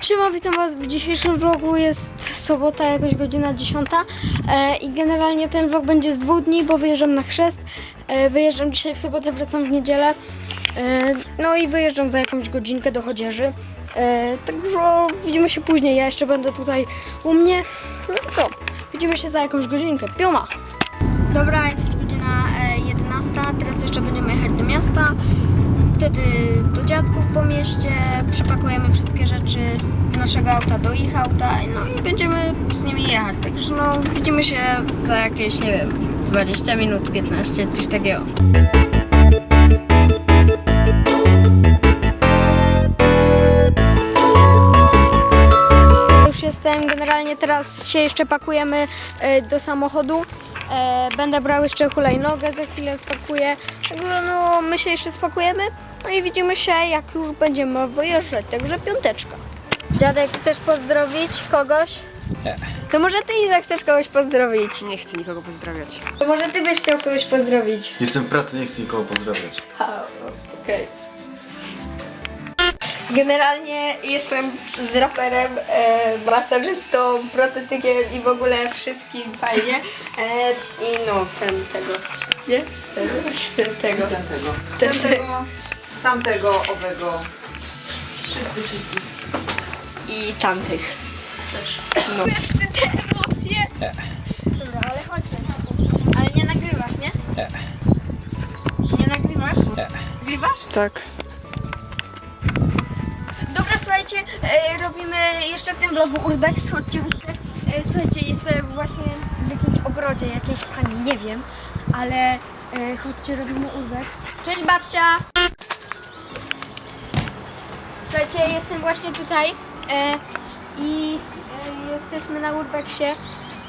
Siema, witam was w dzisiejszym vlogu. Jest sobota, jakoś godzina 10 e, i generalnie ten vlog będzie z dwóch dni, bo wyjeżdżam na chrzest. E, wyjeżdżam dzisiaj w sobotę, wracam w niedzielę. E, no i wyjeżdżam za jakąś godzinkę do Chodzieży. E, także widzimy się później. Ja jeszcze będę tutaj u mnie. No co? Widzimy się za jakąś godzinkę. Piona! Dobra, jest już godzina e, 11. Teraz jeszcze będziemy jechać do miasta. Wtedy do dziadków po mieście, przepakujemy wszystkie rzeczy z naszego auta do ich auta, no i będziemy z nimi jechać. Także no, widzimy się za jakieś, nie wiem, 20 minut, 15, coś takiego. Już jestem, generalnie teraz się jeszcze pakujemy e, do samochodu. E, Będę brał jeszcze hulajnogę, za chwilę spakuję. No, my się jeszcze spakujemy. No i widzimy się, jak już będziemy wyjeżdżać. Także piąteczka. Dziadek, chcesz pozdrowić kogoś? Nie. To może ty Iza chcesz kogoś pozdrowić? Nie chcę nikogo pozdrawiać. To może ty byś chciał kogoś pozdrowić? Jestem w pracy, nie chcę nikogo pozdrawiać. Okej. Generalnie jestem z raperem, e, masażystą, protetykiem i w ogóle wszystkim fajnie. E, I no, ten tego. Nie? Ten, ten tego. Ten, ten. Tamtego, tamtego, owego. Wszyscy, wszyscy. I tamtych też. No. Wiesz ty te emocje? Nie. Dobra, ale chodźmy. Ale nie nagrywasz, nie? Nie. Nie nagrywasz? Nie. Nagrywasz? Tak. Dobra, słuchajcie, e, robimy jeszcze w tym vlogu urbex, chodźcie, chodźcie. E, słuchajcie, jestem właśnie w jakimś ogrodzie jakiejś pani, nie wiem, ale e, chodźcie, robimy urbex. Cześć babcia! Słuchajcie, jestem właśnie tutaj e, i e, jesteśmy na urbexie.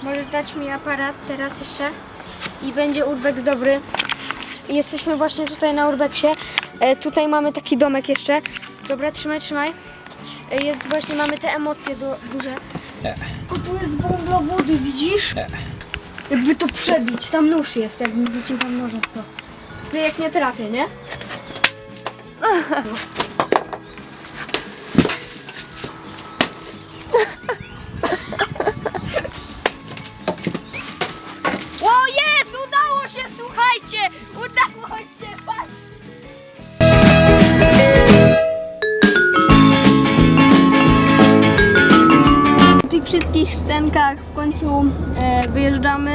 Możesz dać mi aparat teraz jeszcze i będzie urbex dobry. Jesteśmy właśnie tutaj na urbexie. E, tutaj mamy taki domek jeszcze. Dobra, trzymaj, trzymaj. E, Jest właśnie, mamy te emocje do, duże. O, tu jest bąbla wody, widzisz? Jakby to przebić, tam nóż jest, jakbym wrzucił tam nożem to. No jak nie trafię, nie? wszystkich scenkach w końcu e, wyjeżdżamy.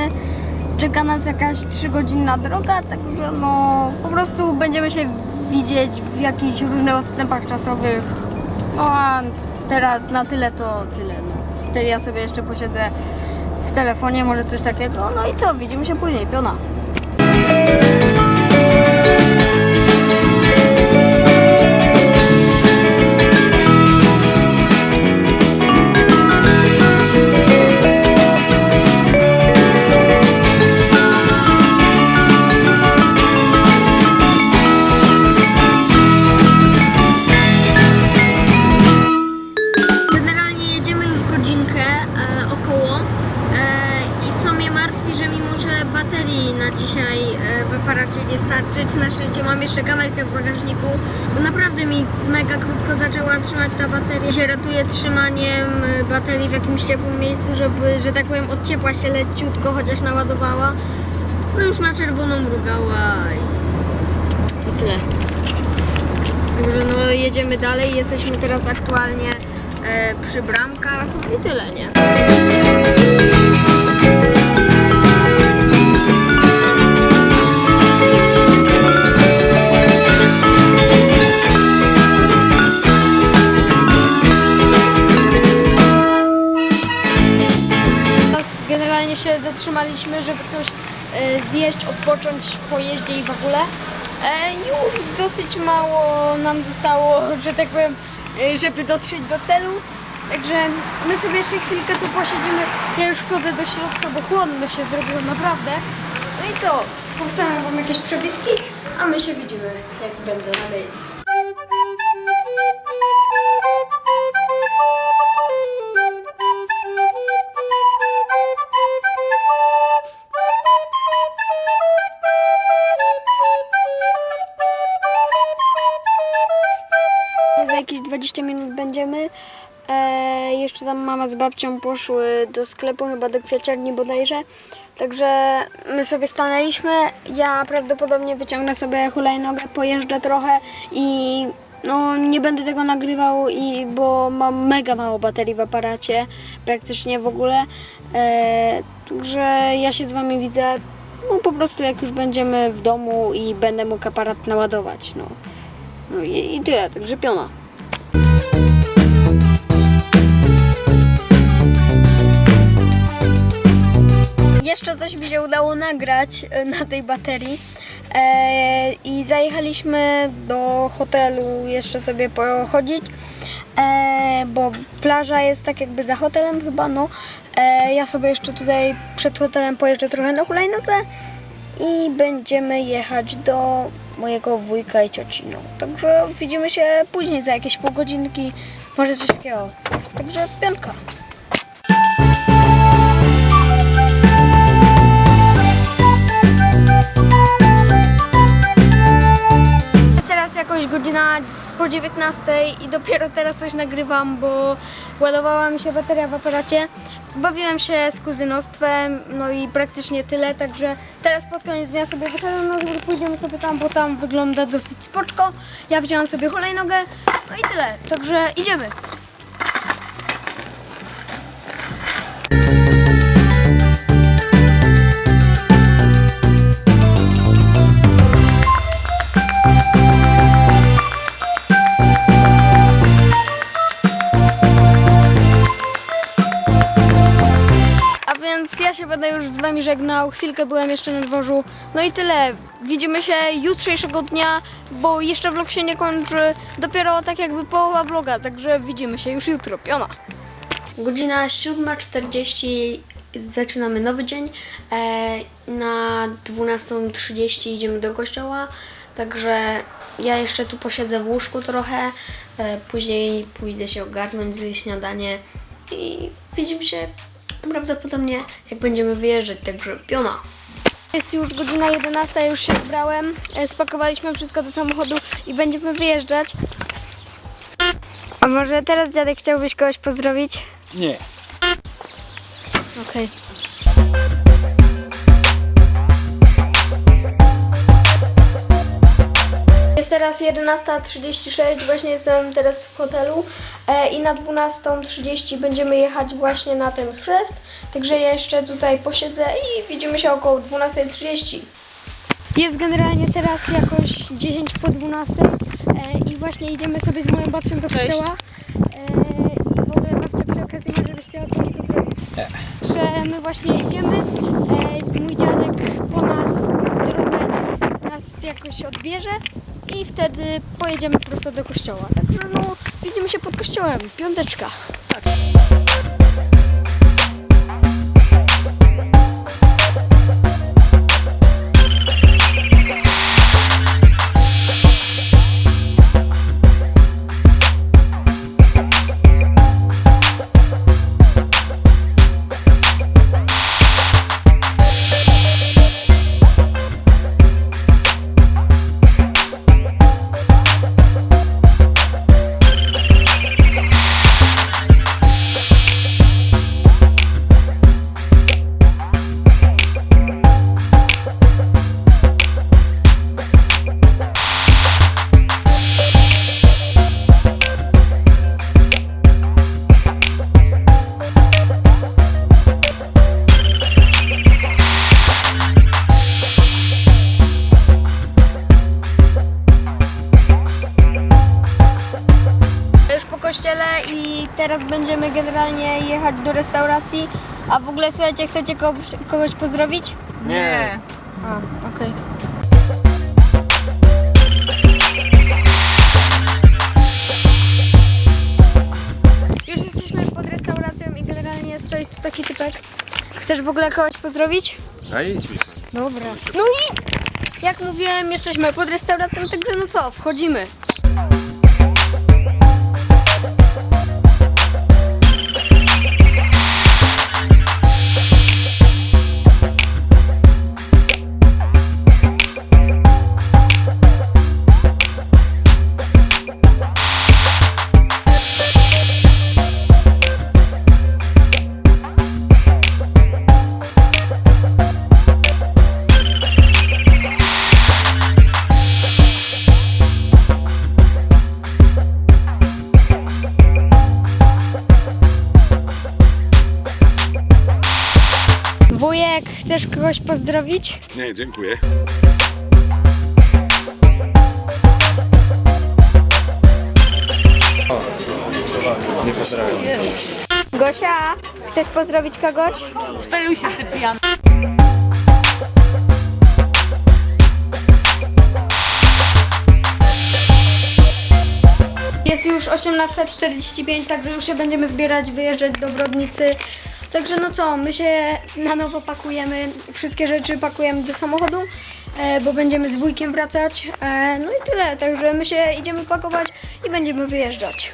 Czeka nas jakaś 3-godzinna droga, także no po prostu będziemy się widzieć w jakichś różnych odstępach czasowych. No a teraz na tyle to tyle. No. Wtedy ja sobie jeszcze posiedzę w telefonie, może coś takiego. No i co, widzimy się później, piona. Starczy, na szczęście mam jeszcze kamerkę w bagażniku, bo naprawdę mi mega krótko zaczęła trzymać ta bateria. Się ratuje trzymaniem e, baterii w jakimś ciepłym miejscu, żeby, że tak powiem, od ciepła się leciutko chociaż naładowała. No już na czerwoną mrugała i, i tyle. No jedziemy dalej, jesteśmy teraz aktualnie e, przy bramkach i tyle, nie? Odpocząć po jeździe i w ogóle. E, już dosyć mało nam zostało, że tak powiem, e, żeby dotrzeć do celu. Także my sobie jeszcze chwilkę tu posiedzimy. Ja już wchodzę do środka, bo chłodno się zrobiło naprawdę. No i co? Powstawiam wam jakieś przebitki, a my się widzimy, jak będę na miejscu. Tam mama z babcią poszły do sklepu, chyba do kwiaciarni bodajże. Także my sobie stanęliśmy. Ja prawdopodobnie wyciągnę sobie hulajnogę, pojeżdżę trochę i no nie będę tego nagrywał, i, bo mam mega mało baterii w aparacie, praktycznie w ogóle. E, także ja się z wami widzę no po prostu jak już będziemy w domu i będę mógł aparat naładować. No, no i, i tyle, także piona. Coś mi się udało nagrać e, na tej baterii. E, I zajechaliśmy do hotelu jeszcze sobie pochodzić, e, bo plaża jest tak jakby za hotelem chyba, no. E, ja sobie jeszcze tutaj przed hotelem pojeżdżę trochę na hulajnodze i będziemy jechać do mojego wujka i cioci. No. Także widzimy się później za jakieś pół godzinki, może coś takiego. Także piątka. Jakoś godzina po 19 i dopiero teraz coś nagrywam, bo ładowała mi się bateria w aparacie. Bawiłem się z kuzynostwem, no i praktycznie tyle, także teraz pod koniec dnia sobie wyszedłem na dwór, pójdziemy sobie tam, bo tam wygląda dosyć spoczko. Ja wziąłem sobie hulajnogę, no i tyle, także idziemy. Będę już z wami żegnał. Chwilkę byłem jeszcze na dworzu. No i tyle. Widzimy się jutrzejszego dnia, bo jeszcze vlog się nie kończy. Dopiero tak jakby połowa vloga, także widzimy się już jutro. Piona. Godzina 7.40 zaczynamy nowy dzień. E, na 12.30 idziemy do kościoła. Także ja jeszcze tu posiedzę w łóżku trochę. E, później pójdę się ogarnąć, zjeść śniadanie i widzimy się prawdopodobnie jak będziemy wyjeżdżać, także piona. Jest już godzina 11, ja już się ubrałem, e, spakowaliśmy wszystko do samochodu i będziemy wyjeżdżać. A może teraz dziadek chciałbyś kogoś pozdrowić? Nie. Okej. Jest teraz 11.36, właśnie jestem teraz w hotelu e, i na 12.30 będziemy jechać właśnie na ten chrzest, także ja jeszcze tutaj posiedzę i widzimy się około 12.30. Jest generalnie teraz jakoś 10 po 12 e, i właśnie idziemy sobie z moją babcią do Cześć. kościoła. E, I w ogóle babcia przy okazji może byś chciała pozdrowić. Że my właśnie idziemy, e, mój dziadek po nas w drodze nas jakoś odbierze i wtedy pojedziemy prosto do kościoła. Także no, widzimy się pod kościołem. Piąteczka. Tak. Teraz będziemy generalnie jechać do restauracji. A w ogóle słuchajcie, chcecie kogoś, kogoś pozdrowić? Nie. A, okej. Już jesteśmy pod restauracją i generalnie stoi tu taki typek. Chcesz w ogóle kogoś pozdrowić? A idź mi. Dobra. No i jak mówiłem, jesteśmy pod restauracją, także no co, wchodzimy. Kogoś pozdrowić? Nie, dziękuję. Nie pozdrawiam. Gosia, chcesz pozdrowić kogoś? Speluj się, Cyprian. Jest już 18.45, także już się będziemy zbierać, wyjeżdżać do Brodnicy. Także no co, my się na nowo pakujemy, wszystkie rzeczy pakujemy do samochodu, e, bo będziemy z wujkiem wracać. E, no i tyle, także my się idziemy pakować i będziemy wyjeżdżać.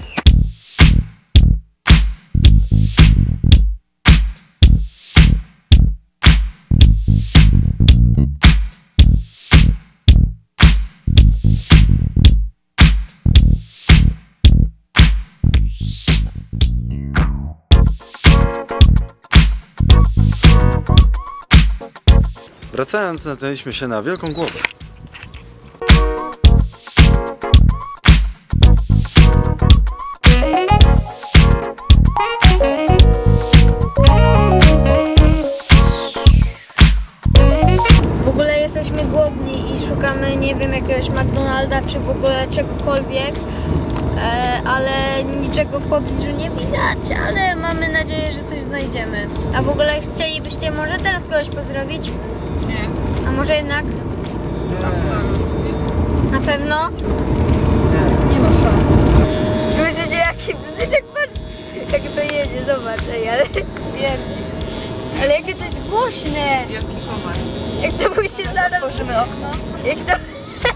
Wracając, natknęliśmy się na wielką głowę. W ogóle jesteśmy głodni i szukamy, nie wiem, jakiegoś McDonalda czy w ogóle czegokolwiek, e, ale niczego w pobliżu nie widać, ale mamy nadzieję, że coś znajdziemy. A w ogóle chcielibyście może teraz kogoś pozdrowić? Może jednak? absolutnie. Na pewno? Nie ma szans. Słyszycie jaki bzyczek, patrz jak to jedzie, zobacz, ej, ale pierdzi. Ale jakie to jest głośne, Wielki komar. jak to by się zaraz... Otworzymy okno. Jak to...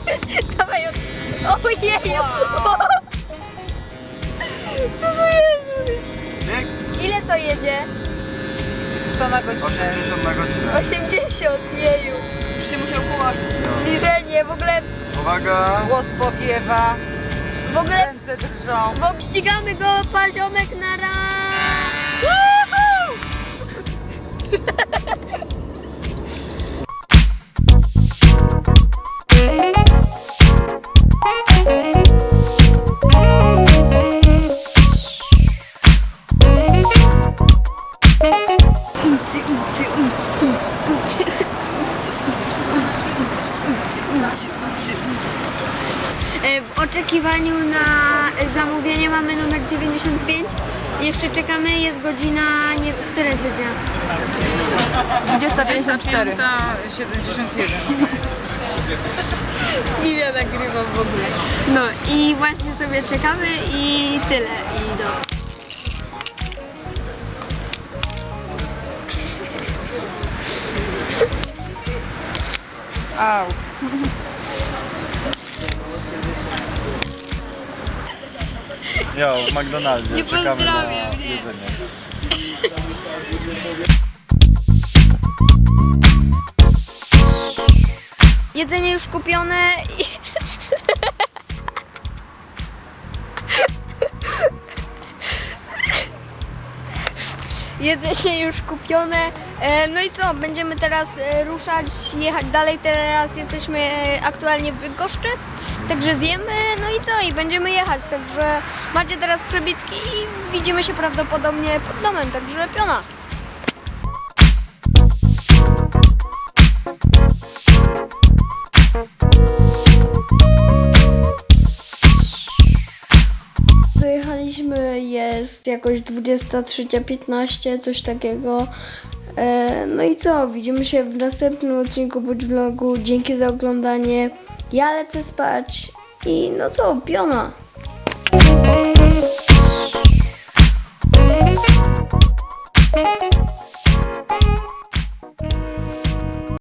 Dawaj, ojeju! Co to jest? Ile to jedzie? 100 na godzinę. 80 na godzinę. 80, jeju. Już się musiał położyć. Zbliżenie, w ogóle, Uwaga! Głos powiewa, w ogóle, ręce drżą. bo ścigamy go, paziomek na raz! oczekiwaniu na zamówienie mamy numer 95. Jeszcze czekamy, jest godzina, nie, która jest godzina? 2054. 71. Z nim ja nagrywam w ogóle. No i właśnie sobie czekamy i tyle. I no. Au. Jo, w McDonaldzie. Nie Czekamy na pozdrawiam, nie. jedzenie. Jedzenie już kupione i... Jedzenie już kupione. E, No i co, będziemy teraz e, ruszać, jechać dalej. Teraz jesteśmy e, aktualnie w Bydgoszczy. Także zjemy, no i co, i będziemy jechać. Także macie teraz przebitki i widzimy się prawdopodobnie pod domem, także piona. Dojechaliśmy, jest jakoś 23.15, coś takiego. E, no i co, widzimy się w następnym odcinku bądź vlogu. Dzięki za oglądanie. Ja lecę spać i no co, piona.